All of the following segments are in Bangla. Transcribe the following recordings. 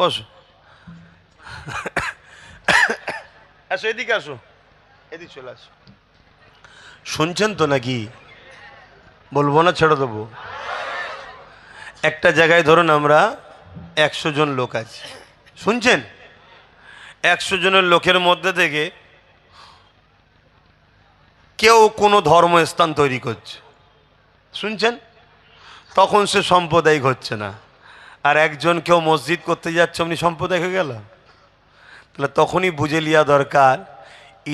বসো আসো এদিকে আসো এদিকে চলে আসো শুনছেন তো নাকি বলব না ছেড়ে দেবো একটা জায়গায় ধরুন আমরা একশো জন লোক আছি শুনছেন একশো জনের লোকের মধ্যে থেকে কেউ কোনো ধর্মস্থান তৈরি করছে শুনছেন তখন সে সাম্প্রদায়িক হচ্ছে না আর একজন কেউ মসজিদ করতে যাচ্ছে অমনি সাম্প্রদায়িক হয়ে গেল তাহলে তখনই বুঝে লিয়া দরকার,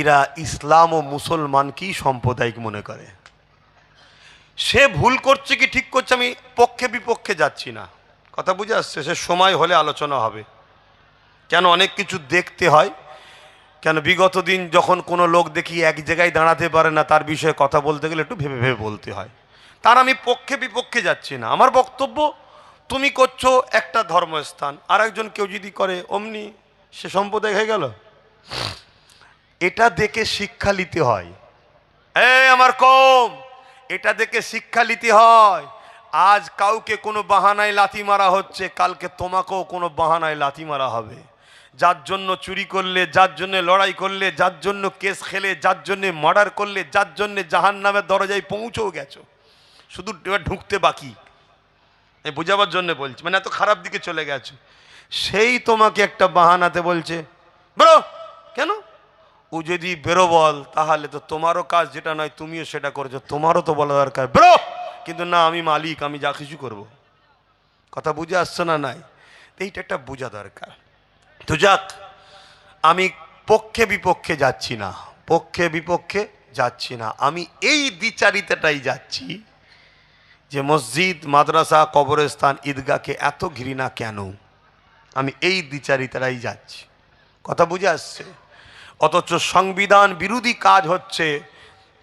এরা ইসলাম ও মুসলমানকেই সাম্প্রদায়িক মনে করে? সে ভুল করছে কি ঠিক করছে আমি পক্ষে বিপক্ষে যাচ্ছি না। কথা বুঝে আসছে, সে সময় হলে আলোচনা হবে। কেন অনেক কিছু দেখতে হয়, কেন বিগত দিন যখন কোনো লোক দেখি এক জায়গায় দাঁড়াতে পারে না, তার বিষয়ে কথা বলতে গেলে একটু ভেবে ভেবে বলতে হয়। তার আমি পক্ষে বিপক্ষে যাচ্ছি না। আমার বক্তব্য তুমি করছ একটা ধর্মস্থান। আর একজন কেউ যদি করে, অমনি সে সম্প্রদায় হয়ে গেল? এটা দেখে শিক্ষা নিতে হয়। এই আমার কম, এটা দেখে শিক্ষা নিতে হয়। আজ কাউকে কোনো বাহানায় লাথি মারা হচ্ছে, কালকে তোমাকেও কোনো বাহানায় লাথি মারা হবে। যার জন্য চুরি করলে, যার জন্য লড়াই করলে, যার জন্য কেস খেলে, যার জন্য মার্ডার করলে, যার জন্য জাহান নামের দরজায় পৌঁছেও গেছো। শুধু ঢুকতে বাকি। এই বোঝাবার জন্য বলছি মানে এত খারাপ দিকে চলে গেছো। সেই তোমাকে একটা বাহানাতে বলছে, বেরো। কেন? ও যদি বেরো বল, তাহলে তো তোমারও কাজ যেটা নয়, তুমিও সেটা করেছ, তোমারও তো বলা দরকার। বেরো! কিন্তু না, আমি মালিক, আমি যা কিছু করব। কথা বুঝে আসছে না নাই? এইটা একটা বোঝা দরকার। তো যাক, আমি পক্ষে বিপক্ষে যাচ্ছি না, পক্ষে বিপক্ষে যাচ্ছি না, আমি এই দ্বিচারিতাটাই যাচ্ছি। যে মসজিদ, মাদ্রাসা, কবরস্থান, ঈদগাহকে এত ঘৃণা কেন? আমি এই দ্বিচারিতারাই যাচ্ছি। কথা বুঝে আসছে? অথচ সংবিধান বিরোধী কাজ হচ্ছে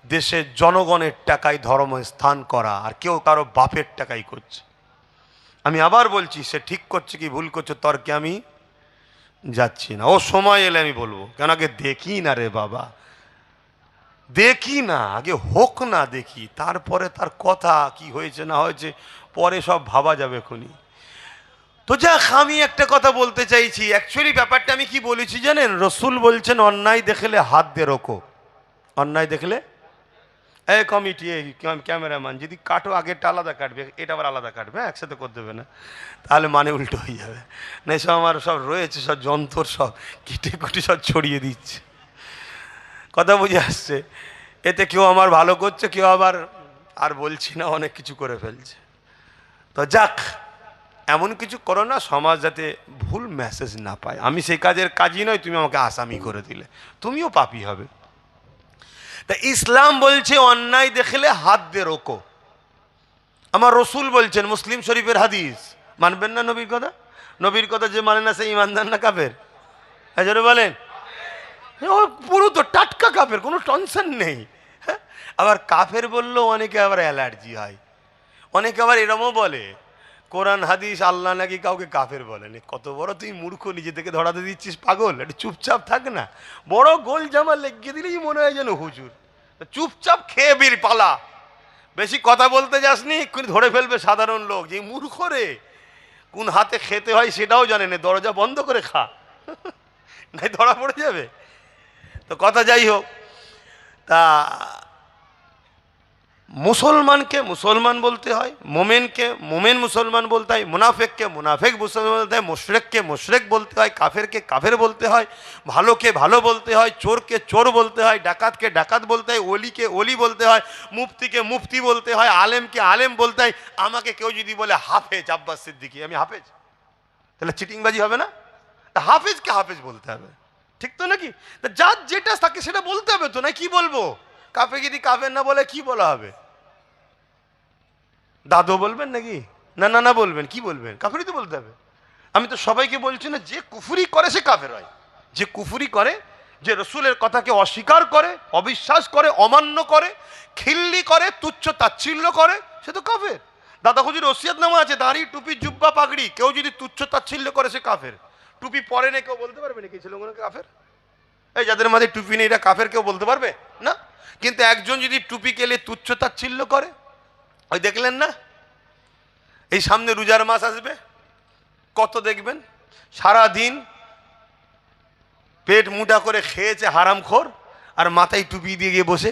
দেশের জনগণের টাকায় ধর্ম স্থান করা, আর কেউ কারও বাপের টাকাই করছে। আমি আবার বলছি, সে ঠিক করছে কি, ভুল করছে, তর্কে আমি যাচ্ছি না। ও সময় এলে আমি বলব, কেন আগে দেখি না রে বাবা? দেখি না আগে হোক না দেখি তারপরে তার কথা কি হয়েছে না হয়েছে পরে সব ভাবা যাবে খুনি। তো যাক আমি একটা কথা বলতে চাইছি। অ্যাকচুয়ালি ব্যাপারটা আমি কি বলেছি জানেন? রসুল বলছেন অন্যায় দেখলে হাত দিয়ে রোকো। অন্যায় দেখলে? এ কমিটি এই ক্যামেরাম্যান যদি কাটো আগেরটা আলাদা কাটবে এটা আবার আলাদা কাটবে হ্যাঁ, একসাথে করে দেবে না। তাহলে মানে উল্টো হয়ে যাবে। না সব আমার সব রয়েছে সব যন্ত্র সব কেটে কুটে সব ছড়িয়ে দিচ্ছে। কথা বুঝে আসছে। এতে কেউ আমার ভালো করছে, কেউ আবার আর বলছি না, অনেক কিছু করে ফেলছে। তো যাক, এমন কিছু করো না, সমাজ যাতে ভুল মেসেজ না পায়। আমি সেই কাজের কাজই নয় তুমি আমাকে আসামি করে দিলে। তুমিও পাপি হবে। তা ইসলাম বলছে, অন্যায় দেখলে হাত দিয়ে রোকো। আমার রসুল বলছেন, মুসলিম শরীফের হাদিস। মানবেন না নবীর কথা? নবীর কথা যে মানে না, সে ইমানদার না কাপের হ্যাঁ জোরে বলেন ও পুরো তো টাটকা কাফের কোনো টেনশন নেই। হ্যাঁ? আবার কাফের বললেও অনেকে আবার অ্যালার্জি হয়। অনেকে আবার এরমও বলে, কোরআন, হাদিস, আল্লাহ নাকি কাউকে কাফের বলেনি কত বড় তুই মূর্খ, নিজে থেকে ধরাতে দিচ্ছিস পাগল, একটু চুপচাপ থাক না। বড় গোল জামা লেগে দিলেই মনে হয় যেন হুজুর। চুপচাপ খেয়ে বীর পালা। বেশি কথা বলতে যাসনি, এক্ষুনি ধরে ফেলবে সাধারণ লোক। যে মূর্খ রে, কোন হাতে খেতে হয় সেটাও জানে না, দরজা বন্ধ করে খা। নাই ধরা পড়ে যাবে। তো কথা যাই হোক তা মুসলমানকে মুসলমান বলতে হয় মোমেনকে মোমেন মুসলমান বলতে হয় মুনাফেককে মুনাফেক মুসলমান বলতে হয় মুশরেককে মুশরেক বলতে হয় কাফেরকে কাফের বলতে হয় ভালোকে ভালো বলতে হয় চোরকে চোর বলতে হয় ডাকাতকে ডাকাত বলতে হয় অলিকে অলি বলতে হয় মুফতিকে মুফতি বলতে হয় আলেমকে আলেম বলতে হয় আমাকে কেউ যদি বলে হাফেজ আব্বাস সিদ্দিকি আমি হাফেজ তাহলে চিটিংবাজি হবে না তা হাফেজকে হাফেজ বলতে হবে ঠিক তো নাকি? যার যেটা থাকে সেটা বলতে হবে তো না কি বলব? কাফে যদি কাফের না বলে কি বলা হবে? দাদু বলবেন নাকি? না না না বলবেন, কি বলবেন? কাফেরই তো বলতে হবে। আমি তো সবাইকে বলছি না, যে কুফুরি করে সে কাফের হয়। যে কুফুরি করে, যে রসুলের কথাকে অস্বীকার করে, অবিশ্বাস করে, অমান্য করে, খিল্লি করে, তুচ্ছ তাচ্ছিল্য করে, সে তো কাফের। দাদা হুজুর ওসিয়াত নামা আছে, দাড়ি, টুপি, জুব্বা, পাগড়ি, কেউ যদি তুচ্ছ তাচ্ছিল্য করে, সে কাফের। টুপি পরে নেই কেউ বলতে পারবে নাকি ছেলেগুলো কাফের? এই যাদের মাঝে টুপি নেই এটা কাফের, কেউ বলতে পারবে? না? কিন্তু একজন যদি টুপি কেলে তুচ্ছ তাচ্ছিল্য করে, ওই দেখলেন না? এই সামনে রোজার মাস আসবে, কত দেখবেন? সারা দিন পেট মুটা করে খেয়েছে হারামখোর, আর মাথায় টুপি দিয়ে গিয়ে বসে।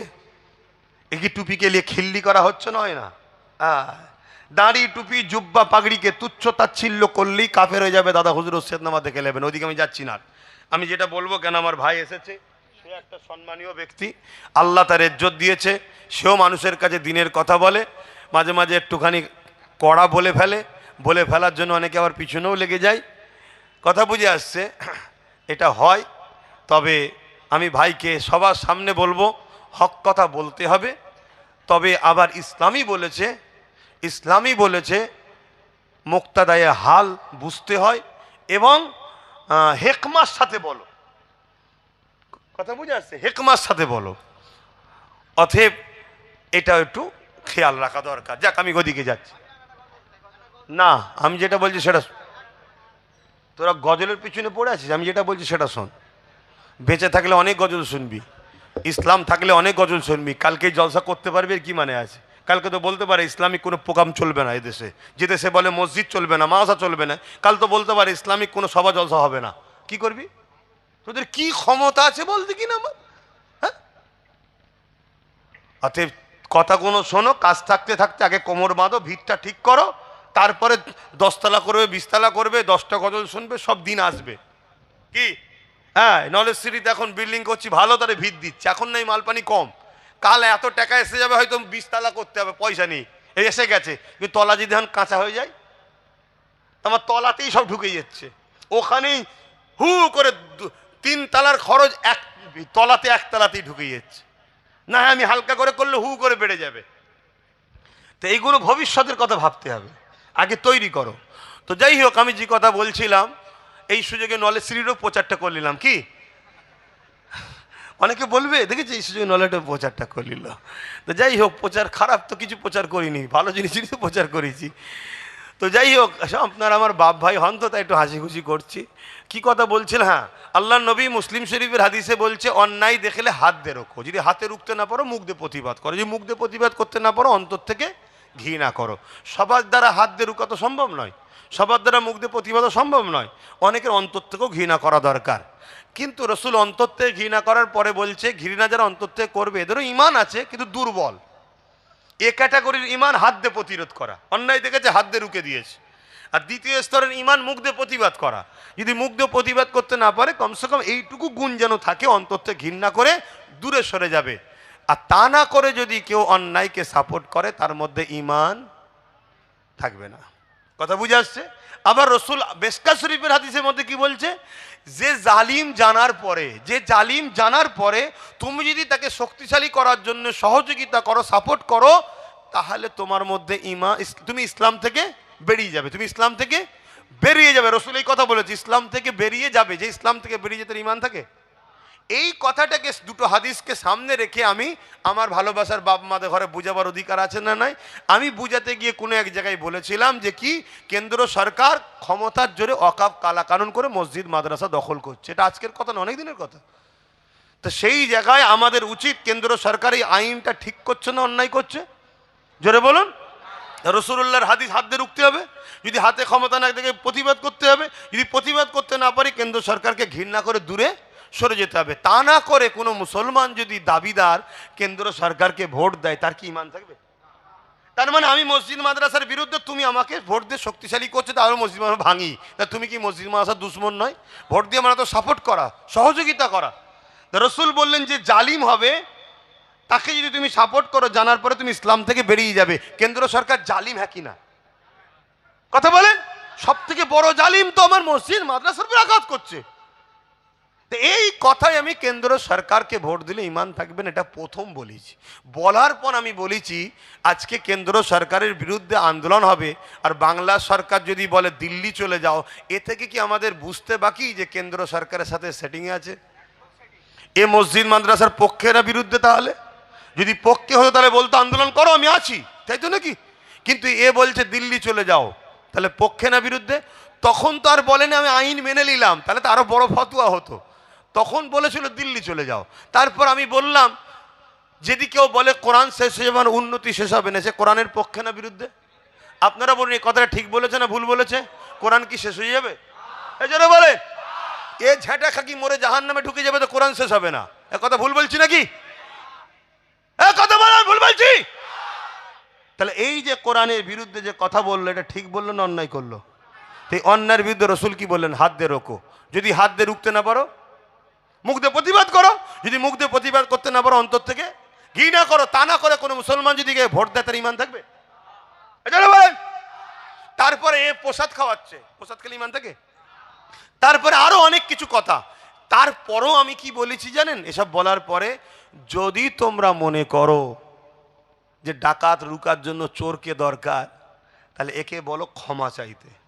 এ কি টুপিকে নিয়ে খিল্লি করা হচ্ছে নয় না? হ্যাঁ দাঁড়ি, টুপি, জুব্বা, পাগড়িকে তুচ্ছ তাচ্ছিল্য করলেই কাফের হয়ে যাবে। দাদা হুজুর সেদনামা দেখে নেবেন, ওদিকে আমি যাচ্ছি না আমি যেটা বলব, কেন আমার ভাই এসেছে? সে একটা সম্মানীয় ব্যক্তি, আল্লাহ তার ইজ্জত দিয়েছে, সেও মানুষের কাছে দিনের কথা বলে, মাঝে মাঝে একটুখানি কড়া বলে ফেলে, বলে ফেলার জন্য অনেকে আবার পিছনেও লেগে যায়। কথা বুঝে আসছে, এটা হয়, তবে আমি ভাইকে সবার সামনে বলব, হক কথা বলতে হবে, তবে আবার ইসলামই বলেছে ইসলামই বলেছে, মুক্তাদায়ে হাল বুঝতে হয় এবং হেকমার সাথে বলো। কথা বুঝে আসছে? হেকমার সাথে বলো। অথেব এটা একটু খেয়াল রাখা দরকার। যাক, আমি গদিকে যাচ্ছি। না, আমি যেটা বলছি সেটা তোরা গজলের পিছনে পড়ে আছিস, আমি যেটা বলছি সেটা শোন। বেঁচে থাকলে অনেক গজল শুনবি। ইসলাম থাকলে অনেক গজল শুনবি। কালকে জলসা করতে পারবি কি মানে আছে? কালকে তো বলতে পারে, ইসলামিক কোনো প্রোগ্রাম চলবে না এদেশে। যে দেশে বলে মসজিদ চলবে না মাসা চলবে না, কাল তো বলতে পারে, ইসলামিক কোনো সভা জলসা হবে না। কি করবি? তোদের কি ক্ষমতা আছে বলতে কি না আমার। হ্যাঁ? অতএব কথাগুলো শোনো, কাজ থাকতে থাকতে আগে কোমর বাঁধো ভিড়টা ঠিক করো, তারপরে দশতলা করবে, বিশতলা করবে, দশটা গজল শুনবে, সব দিন আসবে। কি? হ্যাঁ নলেজ সিটিতে এখন বিল্ডিং করছি, ভালো তারে ভিড় দিচ্ছে। এখন নেই মালপানি কম। কাল এত টাকা এসে যাবে, হয়তো বিশতলা করতে হবে, পয়সা নেই। এসে গেছে, কিন্তু তলা যদি এখন কাঁচা হয়ে যায় আমার তলাতেই সব ঢুকে যাচ্ছে। ওখানেই হু করে তিন তালার খরচ এক, তলাতে এক তলাতেই ঢুকে যাচ্ছে। না আমি হালকা করে করলে হু করে বেড়ে যাবে। তো এইগুলো ভবিষ্যতের কথা ভাবতে হবে। আগে তৈরি করো। তো যাই হোক, আমি যে কথা বলছিলাম, এই সুযোগে নলেজ সিরিরও প্রচারটা করে নিলাম। কি? অনেকে বলবে দেখেছি এই সুযোগে নলেজটা প্রচারটা করে নিল তো যাই হোক, প্রচার খারাপ তো কিছু প্রচার করিনি, ভালো জিনিসই তো প্রচার করেছি। তো যাই হোক, আপনার আমার বাপ ভাই হন তো, তাই একটু হাসি খুশি করছি। কি কথা বলছিল হ্যাঁ আল্লাহ নবী মুসলিম শরীফের হাদিসে বলছে, অন্যায় দেখলে হাত দিয়ে রোখো। যদি হাতে রুখতে না পারো, মুখ দিয়ে প্রতিবাদ করো। যদি মুখ দিয়ে প্রতিবাদ করতে না পারো, অন্তর থেকে ঘৃণা করো। সবার দ্বারা হাত দিয়ে রুকা তো সম্ভব নয়। সবার দ্বারা মুখ দিয়ে প্রতিবাদও সম্ভব নয়। অনেকের অন্তর থেকেও ঘৃণা করা দরকার। কিন্তু রসুল অন্তর থেকে ঘৃণা করার পরে বলছে, ঘৃণা যারা অন্তর থেকে করবে, এদেরও ইমান আছে, কিন্তু দুর্বল। এ ক্যাটাগরির ইমান হাত দিয়ে প্রতিরোধ করা। অন্যায় দেখেছে, হাত দিয়ে রুকে দিয়েছে। আর দ্বিতীয় স্তরের ইমান মুখ দিয়ে প্রতিবাদ করা। যদি মুখ দিয়ে প্রতিবাদ করতে না পারে, কমসে কম এইটুকু গুণ যেন থাকে, অন্তর থেকে ঘৃণা করে দূরে সরে যাবে। আর তা না করে যদি কেউ অন্যায়কে সাপোর্ট করে, তার মধ্যে ইমান থাকবে না। কথা বুঝে আসছে? আবার রসুল বেসকা শরীফের হাদিসের মধ্যে কি বলছে? যে জালিম জানার পরে, যে জালিম জানার পরে তুমি যদি তাকে শক্তিশালী করার জন্য সহযোগিতা করো সাপোর্ট করো, তাহলে তোমার মধ্যে ইমা তুমি ইসলাম থেকে বেরিয়ে যাবে। তুমি ইসলাম থেকে বেরিয়ে যাবে। রসুল এই কথা বলেছে, ইসলাম থেকে বেরিয়ে যাবে। যে ইসলাম থেকে বেরিয়ে যেতে ইমান থাকে? এই কথাটাকে দুটো হাদিসকে সামনে রেখে আমি আমার ভালোবাসার বাপ মাদের ঘরে বুঝাবার অধিকার আছে না নাই? আমি বুঝাতে গিয়ে কোনো এক জায়গায় বলেছিলাম যে কি, কেন্দ্র সরকার ক্ষমতার জোরে অকাপ কালা কানুন করে মসজিদ, মাদ্রাসা দখল করছে। এটা আজকের কথা না, অনেক দিনের কথা। তো সেই জায়গায় আমাদের উচিত কেন্দ্র সরকার এই আইনটা ঠিক করছে না, অন্যায় করছে? জোরে বলুন। রসুল্লাহর হাদিস হাত দিয়ে রুখতে হবে। যদি হাতে ক্ষমতা না থেকে প্রতিবাদ করতে হবে। যদি প্রতিবাদ করতে না পারি, কেন্দ্র সরকারকে ঘৃণা করে দূরে সরে যেতে হবে। তা না করে কোনো মুসলমান যদি দাবিদার কেন্দ্র সরকারকে ভোট দেয়, তার কি ইমান থাকবে? তার মানে আমি মসজিদ মাদ্রাসার বিরুদ্ধে তুমি আমাকে ভোট দিয়ে শক্তিশালী করছ, তাহলে মসজিদ মাদ্রাসা ভাঙি। তা তুমি কি মসজিদ মাদ্রাসার দুশ্মন নয়? ভোট দিয়ে আমরা তো সাপোর্ট করা, সহযোগিতা করা। রসুল বললেন যে জালিম হবে, তাকে যদি তুমি সাপোর্ট করো, জানার পরে তুমি ইসলাম থেকে বেরিয়ে যাবে। কেন্দ্র সরকার জালিম হ্যাঁ কিনা? কথা বলেন? সব থেকে বড় জালিম তো আমার মসজিদ মাদ্রাসার উপর আঘাত করছে। তো এই কথাই আমি কেন্দ্র সরকারকে ভোট দিলে ইমান থাকবেন এটা প্রথম বলেছি। বলার পর আমি বলেছি, আজকে কেন্দ্র সরকারের বিরুদ্ধে আন্দোলন হবে, আর বাংলা সরকার যদি বলে দিল্লি চলে যাও, এ থেকে কি আমাদের বুঝতে বাকি যে কেন্দ্র সরকারের সাথে সেটিংয়ে আছে? এ মসজিদ মাদ্রাসার পক্ষেরা বিরুদ্ধে তাহলে? যদি পক্ষে হতো তাহলে বলতো, আন্দোলন করো, আমি আছি। তাই তো নাকি? কিন্তু এ বলছে, দিল্লি চলে যাও। তাহলে পক্ষে না বিরুদ্ধে? তখন তো আর বলেনি, আমি আইন মেনে নিলাম। তাহলে তো আরও বড় ফতুয়া হতো। তখন বলেছিল, দিল্লি চলে যাও। তারপর আমি বললাম, যদি কেউ বলে কোরআন শেষ হয়ে যাবে উন্নতি শেষ হবে না, সে কোরআনের পক্ষে না বিরুদ্ধে? আপনারা বলুন, এই কথাটা ঠিক বলেছে না ভুল বলেছে? কোরআন কি শেষ হয়ে যাবে? এই জন্য বলেন, এ ঝেঁটা খাকি মরে জাহান নামে ঢুকে যাবে তো কোরআন শেষ হবে না। এ কথা ভুল বলছি নাকি? কথা বলার ভুল বলছি? তাহলে এই যে কোরআনের বিরুদ্ধে যে কথা বলল, এটা ঠিক বলল না অন্যায় করল? তো এই অন্যায়ের বিরুদ্ধে রসুল কি বললেন? হাত দিয়ে রোকো। যদি হাত দিয়ে রুখতে না পারো মুখ দিয়ে প্রতিবাদ করো। যদি মুখ দিয়ে প্রতিবাদ করতে না পারো অন্তর থেকে, ঘি না করো, তা না করে কোনো মুসলমান যদি গিয়ে ভোট দেয়, তার ইমান থাকবে? তারপরে এ প্রসাদ খাওয়াচ্ছে। প্রসাদ খেলে ইমান থাকে? তারপরে আরও অনেক কিছু কথা। তারপরও আমি কি বলেছি জানেন? এসব বলার পরে যদি তোমরা মনে করো যে ডাকাত রুকার জন্য চোরকে দরকার, তাহলে একে বলো ক্ষমা চাইতে।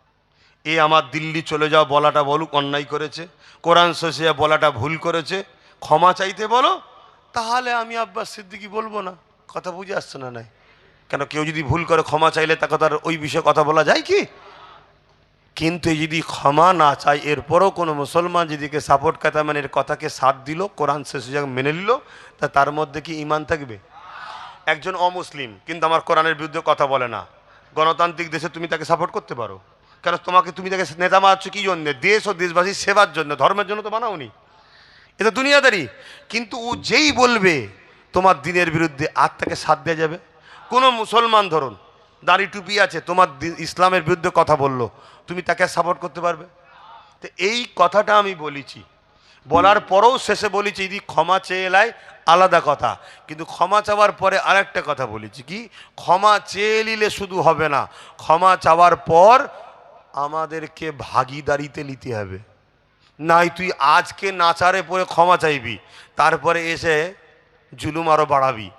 এ আমার দিল্লি চলে যাও, বলাটা বলুক, অন্যায় করেছে। কোরআন শেষে বলাটা ভুল করেছে। ক্ষমা চাইতে বলো, তাহলে আমি আব্বাস সিদ্দিকি বলব না। কথা বুঝে আসছে না নাই? কেন, কেউ যদি ভুল করে ক্ষমা চাইলে তাকে তার ওই বিষয়ে কথা বলা যায় কি? কিন্তু যদি ক্ষমা না চায়, এরপরও কোনো মুসলমান যেদিকে সাপোর্ট কাতা মানে এর কথাকে সাথ দিল, কোরআন শেষ মেনে নিল, তা তার মধ্যে কি ইমান থাকবে? একজন অমুসলিম, কিন্তু আমার কোরআনের বিরুদ্ধে কথা বলে না। গণতান্ত্রিক দেশে তুমি তাকে সাপোর্ট করতে পারো। কেন তোমাকে তুমি তাকে নেতা মারছো কি জন্য? দেশ ও দেশবাসীর সেবার জন্য, ধর্মের জন্য তো বানাওনি। এটা দুনিয়াদারি। কিন্তু ও যেই বলবে, তোমার দিনের বিরুদ্ধে আর তাকে সাথ দেওয়া যাবে? কোনো মুসলমান, ধরুন, দাড়ি টুপি আছে, তোমার ইসলামের বিরুদ্ধে কথা বলল, তুমি তাকে সাপোর্ট করতে পারবে? তো এই কথাটা আমি বলেছি। বলার পরেও শেষে বলেছি যদি ক্ষমা চেয়ে এলাই আলাদা কথা। কিন্তু ক্ষমা চাওয়ার পরে আরেকটা কথা বলেছি কি? ক্ষমা চেয়ে নিলে শুধু হবে না। ক্ষমা চাওয়ার পর আমাদেরকে ভাগিদারিতে নিতে হবে। নাই তুই আজকে নাচারে পরে ক্ষমা চাইবি, তারপরে এসে জুলুম আরও বাড়াবি।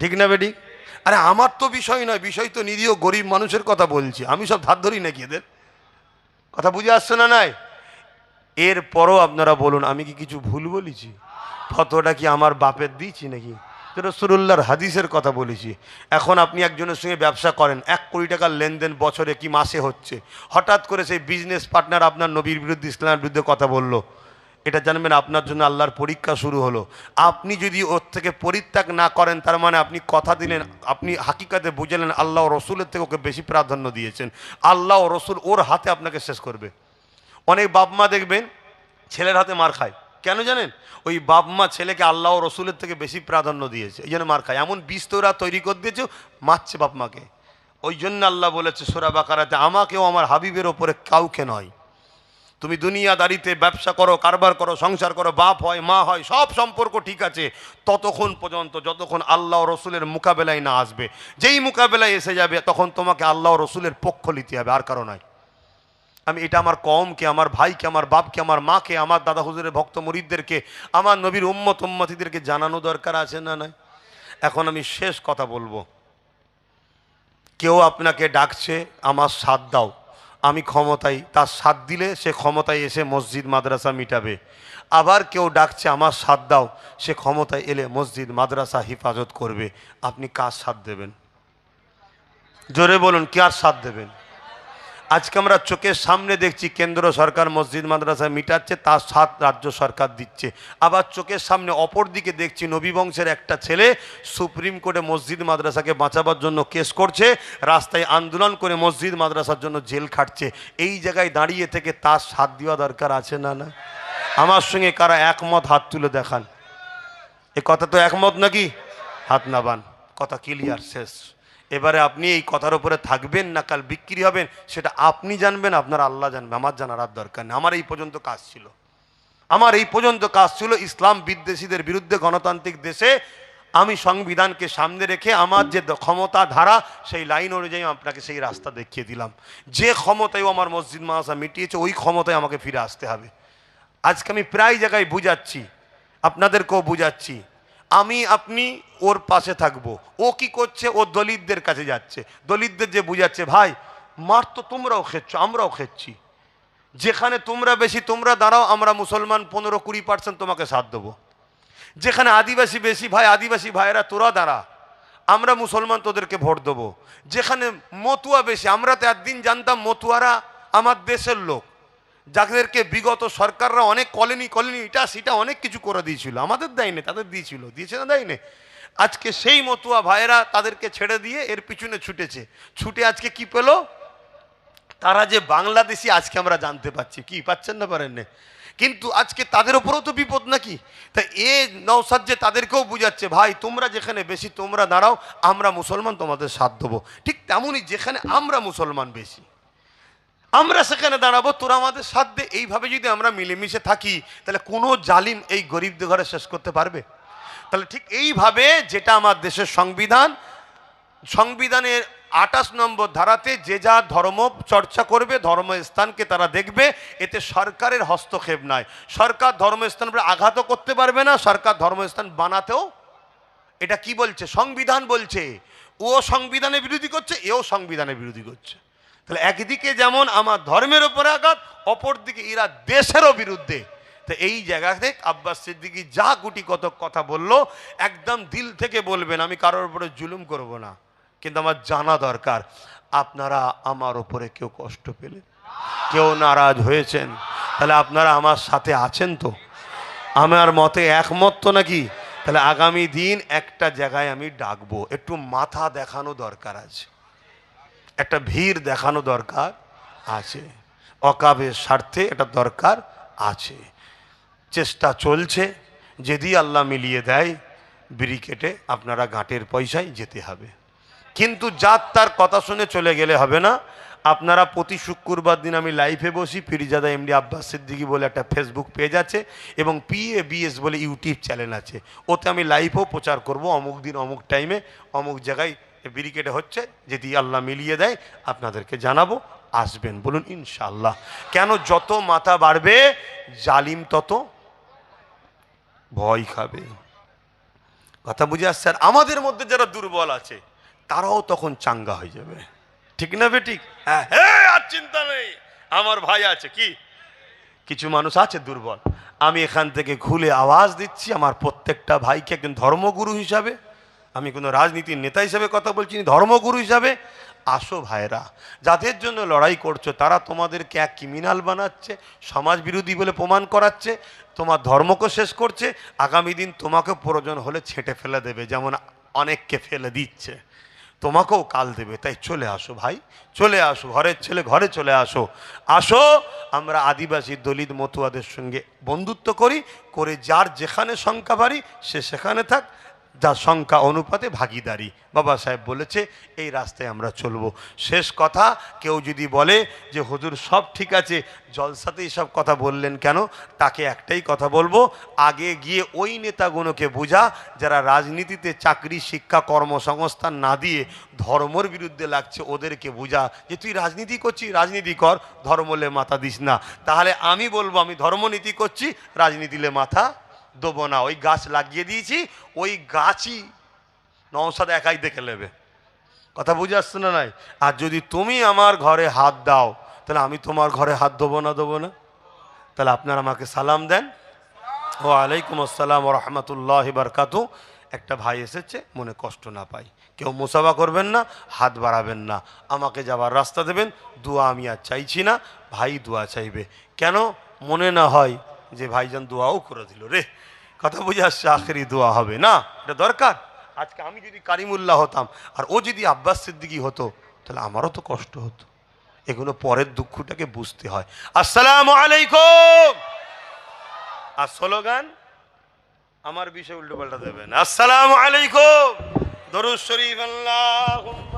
ঠিক না বেটি? আরে আমার তো বিষয় নয়, বিষয় তো নিরীহ গরিব মানুষের কথা বলছি, আমি সব ধার ধরি নাকি এদের? কথা বুঝে আসছে না নাই? এরপরও আপনারা বলুন, আমি কি কিছু ভুল বলেছি? ফতোটা কি আমার বাপের দিয়েছি নাকি? রসুল্লাহর হাদিসের কথা বলেছি। এখন আপনি একজনের সঙ্গে ব্যবসা করেন, এক কোটি টাকার লেনদেন বছরে কি মাসে হচ্ছে? হঠাৎ করে সেই বিজনেস পার্টনার আপনার নবীর বিরুদ্ধে, ইসলামের বিরুদ্ধে কথা বলল। এটা জানবেন আপনার জন্য আল্লাহর পরীক্ষা শুরু হলো। আপনি যদি ওর থেকে পরিত্যাগ না করেন, তার মানে আপনি কথা দিলেন, আপনি হাকিকাতে বুঝলেন আল্লাহ রসুলের থেকে ওকে বেশি প্রাধান্য দিয়েছেন। আল্লাহ রসুল ওর হাতে আপনাকে শেষ করবে। অনেক বাপ মা দেখবেন, ছেলের হাতে মার খায়। কেন জানেন? ওই বাপ মা ছেলেকে আল্লাহ রসুলের থেকে বেশি প্রাধান্য দিয়েছে। এই জন্য মার খায়। এমন বীজ তো ওরা তৈরি করে দিয়েছে, মারছে বাপ মাকে ওই জন্য আল্লাহ বলেছে, সোরা বাকারাতে, আমাকেও আমার হাবিবের ওপরে কাউকে নয়। তুমি দুনিয়াদারিতে ব্যবসা করো, কারবার করো, সংসার করো, বাপ হয়, মা হয়, সব সম্পর্ক ঠিক আছে। ততক্ষণ পর্যন্ত, যতক্ষণ আল্লাহ রসুলের মোকাবেলায় না আসবে, যেই মোকাবেলায় এসে যাবে, তখন তোমাকে আল্লাহ রসুলের পক্ষ নিতে হবে, আর কারও নয়। আমি এটা আমার কমকে আমার ভাইকে, আমার বাপকে, আমার মাকে, আমার দাদা হুজুরের ভক্ত মরিদদেরকে, আমার নবীর উম্মত, উম্মতিদেরকে জানানো দরকার আছে না নাই? এখন আমি শেষ কথা বলব। কেউ আপনাকে ডাকছে, আমার সাথ দাও। আমি ক্ষমতায়, তার সাথ দিলে সে ক্ষমতায় এসে মসজিদ, মাদ্রাসা মিটাবে। আবার কেউ ডাকছে, আমার সাথ দাও। সে ক্ষমতায় এলে মসজিদ, মাদ্রাসা হেফাজত করবে। আপনি কার সাথ দেবেন? জোরে বলুন, কার সাথ দেবেন? আজকে আমরা চোখের সামনে দেখছি কেন্দ্র সরকার মসজিদ মাদ্রাসা মিটাচ্ছে, তার সাত রাজ্য সরকার দিচ্ছে। আবার চোখের সামনে অপর দিকে দেখছি নবী বংশের একটা ছেলে সুপ্রিম কোর্টে মসজিদ মাদ্রাসাকে বাঁচাবার জন্য কেস করছে, রাস্তায় আন্দোলন করে মসজিদ মাদ্রাসার জন্য জেল খাটছে। এই জায়গায় দাঁড়িয়ে থেকে তার সাথ দেওয়া দরকার আছে না না? আমার সঙ্গে কারা একমত হাত তুলে দেখান। এ কথা তো একমত নাকি? হাত নাবান। কথা ক্লিয়ার শেষ। এবারে আপনি এই কথার উপরে থাকবেন না, কাল বিক্রি হবেন, সেটা আপনি জানবেন, আপনার আল্লাহ জানবে, আমার জানার আর দরকার নেই। আমার এই পর্যন্ত কাজ ছিল। আমার এই পর্যন্ত কাজ ছিল ইসলাম বিদ্বেষীদের বিরুদ্ধে গণতান্ত্রিক দেশে আমি সংবিধানকে সামনে রেখে আমার যে ক্ষমতা ধারা, সেই লাইন অনুযায়ী আপনাকে সেই রাস্তা দেখিয়ে দিলাম। যে ক্ষমতায় আমার মসজিদ মাসা মিটিয়েছে, ওই ক্ষমতায় আমাকে ফিরে আসতে হবে। আজকে আমি প্রায় জায়গায় বুঝাচ্ছি, আপনাদেরকেও বুঝাচ্ছি আমি, আপনি ওর পাশে থাকব। ও কি করছে? ও দলিতদের কাছে যাচ্ছে। দলিতদের যে বুঝাচ্ছে, ভাই, মার তো তোমরাও খেচ্ছ, আমরাও খেচ্ছি। যেখানে তোমরা বেশি, তোমরা দাঁড়াও, আমরা মুসলমান পনেরো কুড়ি পার্সেন্ট তোমাকে সাথ দেবো। যেখানে আদিবাসী বেশি, ভাই, আদিবাসী ভাইয়েরা, তোরা দাঁড়া। আমরা মুসলমান তোদেরকে ভোট দেবো। যেখানে মতুয়া বেশি, আমরা তো একদিন জানতাম মতুয়ারা আমার দেশের লোক। যাদেরকে বিগত সরকাররা অনেক কলেনি কলেনি এটা সেটা অনেক কিছু করে দিয়েছিল। আমাদের দেয়নি তাদের দিয়েছিল, দিয়েছে না দেয়নি আজকে সেই মতুয়া ভাইয়েরা তাদেরকে ছেড়ে দিয়ে এর পিছনে ছুটেছে। ছুটে আজকে কি পেল? তারা যে বাংলাদেশি, আজকে আমরা জানতে পাচ্ছি কি, পাচ্ছেন না পারেন না? কিন্তু আজকে তাদের ওপরেও তো বিপদ নাকি? তা এ নৌসাদ যে তাদেরকেও বুঝাচ্ছে, ভাই, তোমরা যেখানে বেশি, তোমরা দাঁড়াও, আমরা মুসলমান তোমাদের সাথ দেবো। ঠিক তেমনই যেখানে আমরা মুসলমান বেশি। আমরা সেখানে দাঁড়াবো, তোরা আমাদের দে। এইভাবে যদি আমরা মিলেমিশে থাকি, তাহলে কোনো জালিম এই গরিবদের ঘরে শেষ করতে পারবে? তাহলে ঠিক এইভাবে যেটা আমার দেশের সংবিধান, সংবিধানের আঠাশ নম্বর ধারাতে যে যা ধর্ম চর্চা করবে, ধর্মস্থানকে তারা দেখবে, এতে সরকারের হস্তক্ষেপ নাই। সরকার ধর্মস্থান আঘাতও করতে পারবে না, সরকার ধর্মস্থান বানাতেও। এটা কি বলছে? সংবিধান বলছে। ও সংবিধানের বিরোধী করছে, এও সংবিধানের বিরোধী করছে। তাহলে একদিকে যেমন আমার ধর্মের ওপরে আঘাত, অপরদিকে এরা দেশেরও বিরুদ্ধে। তো এই জায়গা জায়গাতে আব্বাস সিদ্দিকি যা গুটি কত কথা বলল, একদম দিল থেকে বলবেন, আমি কারোর উপরে জুলুম করব না। কিন্তু আমার জানা দরকার, আপনারা আমার ওপরে কেউ কষ্ট পেলেন? কেউ নারাজ হয়েছেন? তাহলে আপনারা আমার সাথে আছেন তো? আমার মতে একমত তো নাকি? তাহলে আগামী দিন একটা জায়গায় আমি ডাকবো, একটু মাথা দেখানো দরকার আছে। একটা ভিড় দেখানো দরকার আছে। অকাবের স্বার্থে এটা দরকার আছে। চেষ্টা চলছে, যদি আল্লাহ মিলিয়ে দেয় ব্রিকেটে আপনারা ঘাটের পয়সায় যেতে হবে। কিন্তু যার তার কথা শুনে চলে গেলে হবে না। আপনারা প্রতি শুক্রবার দিন আমি লাইভে বসি, ফিরিজাদা এমডি আব্বাস সিদ্দিকি বলে একটা ফেসবুক পেজ আছে এবং পিএ বিএস বলে ইউটিউব চ্যানেল আছে। ওতে আমি লাইভও প্রচার করব, অমুক দিন, অমুক টাইমে অমুক জায়গায় ব্রিকেটে হচ্ছে যদি আল্লাহ মিলিয়ে দেয় আপনাদেরকে জানাব আসবেন। বলুন ইনশাল্লাহ কেন যত মাথা বাড়বে জালিম তত ভয় খাবে। কথা বুঝে আসছে? আর আমাদের মধ্যে যারা দুর্বল আছে তারাও তখন চাঙ্গা হয়ে যাবে। ঠিক না বেঠিক? হ্যাঁ হ্যাঁ, আর চিন্তা নেই। আমার ভাই আছে কি? কিছু মানুষ আছে দুর্বল। আমি এখান থেকে খুলে আওয়াজ দিচ্ছি আমার প্রত্যেকটা ভাইকে একজন ধর্মগুরু হিসাবে। আমি কোনো রাজনীতির নেতা হিসাবে কথা বলছি ধর্মগুরু হিসাবে। আসো ভাইরা যাদের জন্য লড়াই করছ, তারা তোমাদেরকে এক ক্রিমিনাল বানাচ্ছে, সমাজ বিরোধী বলে প্রমাণ করাচ্ছে, তোমার ধর্মকে শেষ করছে, আগামী দিন তোমাকে প্রয়োজন হলে ছেঁটে ফেলে দেবে, যেমন অনেককে ফেলে দিচ্ছে। তোমাকেও কাল দেবে, তাই চলে আসো ভাই, চলে আসো, ঘরের ছেলে ঘরে চলে আসো। আসো, আমরা আদিবাসী দলিত মতুয়াদের সঙ্গে বন্ধুত্ব করি, করে যার যেখানে সংখ্যা বাড়ি সে সেখানে থাক। যার সংখ্যা অনুপাতে ভাগিদারি। বাবা সাহেব বলেছে, এই রাস্তায় আমরা চলবো। শেষ কথা, কেউ যদি বলে যে, হুজুর, সব ঠিক আছে। জলসাতেই সব কথা বললেন কেন? তাকে একটাই কথা বলব, আগে গিয়ে ওই নেতাগুলোকে বোঝা, যারা রাজনীতিতে চাকরি, শিক্ষা, কর্মসংস্থান না দিয়ে ধর্মর বিরুদ্ধে লাগছে, ওদেরকে বোঝা যে, তুই রাজনীতি করছিস, রাজনীতি কর ধর্মলে মাথা দিস না। তাহলে আমি বলব, আমি ধর্মনীতি করছি রাজনীতিলে মাথা দেবো না। ওই গাছ লাগিয়ে দিয়েছি, ওই গাছই নৌসাদ একাই দেখে নেবে। কথা বুঝে আসছে না নাই? আর যদি তুমি আমার ঘরে হাত দাও, তাহলে আমি তোমার ঘরে হাত দেবো না দেবো না? তাহলে আপনারা আমাকে সালাম দেন। ও আলাইকুম আসসালাম রহমতুল্লাহ বারকাতু একটা ভাই এসেছে, মনে কষ্ট না পাই। কেউ মুসাফা করবেন না, হাত বাড়াবেন না। আমাকে যাবার রাস্তা দেবেন, দোয়া আমি আর চাইছি না, ভাই দোয়া চাইবে। কেন? মনে না হয় যে ভাইজান দোয়াও করে দিল, রে, কথা বুঝে আসছে আখেরি দোয়া হবে, না? এটা দরকার? আজকে আমি যদি কারিমুল্লাহ হতাম, আর ও যদি আব্বাস সিদ্দিকি হতো, তাহলে আমারও তো কষ্ট হতো। এগুলো পরের দুঃখটাকে বুঝতে হয়। আসসালামু আলাইকুম! আর স্লোগান, আমার বিষয়ে উল্টো পাল্টা দেবেন। আসসালামু আলাইকুম! দরুদ শরীফ আল্লাহ